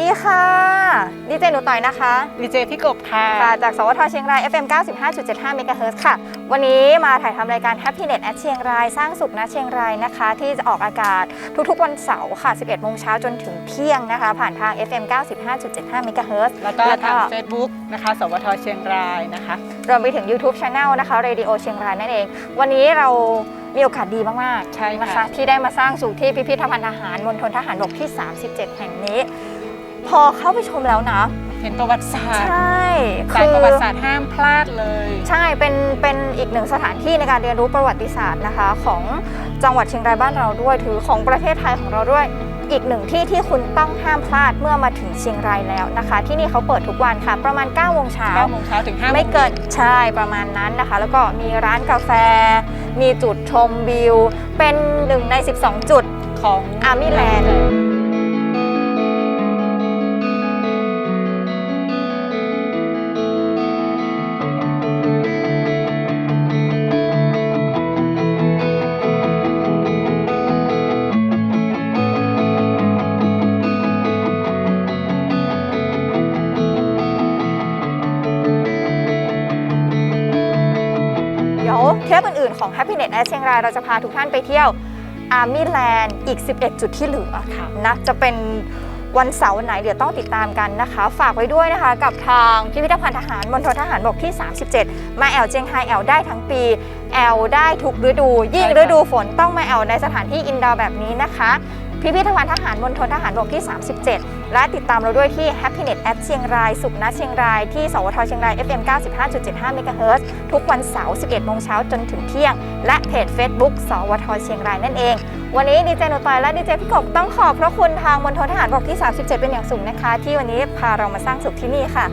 ดีเจหนูต่อยนะคะ ดีเจพี่กบค่ะ ค่ะ จากสวทเชียงราย FM 95.75เมกะเฮิรตซ์ค่ะ วันนี้มาถ่ายทำรายการ Happiness at เชียงราย สร้างสุขนะเชียงรายนะคะ ที่จะออกอากาศทุกๆวันเสาร์ค่ะ 11โมงเช้าจนถึงเที่ยงนะคะ ผ่านทาง FM 95.75เมกะเฮิรตซ์แล้วก็ทาง Facebook นะคะ สวทเชียงรายนะคะ รวมไปถึง YouTube Channel นะคะ Radio เชียงรายนั่นเอง วันนี้เรามีโอกาสดีมากใช่ๆค่ะนะคะที่ได้มาสร้างสุขที่พิพิธภัณฑ์ทหารมณฑลทหารบกที่ 37 แห่งนี้ พอเข้าไปชมแล้วนะ เห็นประวัติศาสตร์ใช่สายประวัติศาสตร์ห้ามพลาดเลย ใช่เป็นเป็นอีกหนึ่งสถานที่ในการเรียนรู้ประวัติศาสตร์นะคะ ของจังหวัดเชียงรายบ้านเราด้วยถือของประเทศไทยของเราด้วยอีกหนึ่งที่ที่คุณต้องห้ามพลาดเมื่อมาถึงเชียงรายแล้วนะคะ ที่นี่เขาเปิดทุกวันค่ะ ประมาณ9โมงเช้า9โมงเช้าถึง5โมงไม่เกินใช่ประมาณนั้นนะคะ แล้วก็มีร้านกาแฟ มีจุดชมวิว เป็นหนึ่งใน 12 จุดของ Army Land เดี๋ยว เทปอื่นๆของ Happiness at เชียงรายเราจะพาทุกท่านไปเที่ยว Army Land อีก 11 จุดที่เหลือค่ะนะจะเป็นวันเสาร์ไหนเดี๋ยวต้องติดตามกันนะคะ ฝากไว้ด้วยนะคะ กับทางพิพิธภัณฑ์ทหารมณฑลทหารบกที่ 37 มาแอลเจียงไฮแอลได้ทั้งปี แอลได้ทุกฤดู ยิ่งฤดูฝนต้องมาแอลในสถานที่อินดอร์แบบนี้นะคะ พิพิธภัณฑ์ทหารมณฑลทหารบกที่ 37 และติดตามเราด้วยที่ Happiness at เชียงราย สุขนะเชียงราย ที่ สวทเชียงราย FM 95.75เมกะเฮิรตซ์ทุกวันเสาร์ 11 โมงเช้าจนถึงเที่ยง และเพจ Facebook สวทเชียงรายนั่นเอง วันนี้ดีเจหนูตอยและดีเจพี่กบต้องขอบพระคุณทางมณฑลทหารบกที่ 37 เป็นอย่างสูงนะคะ ที่วันนี้พาเรามาสร้างสุขที่นี่ค่ะ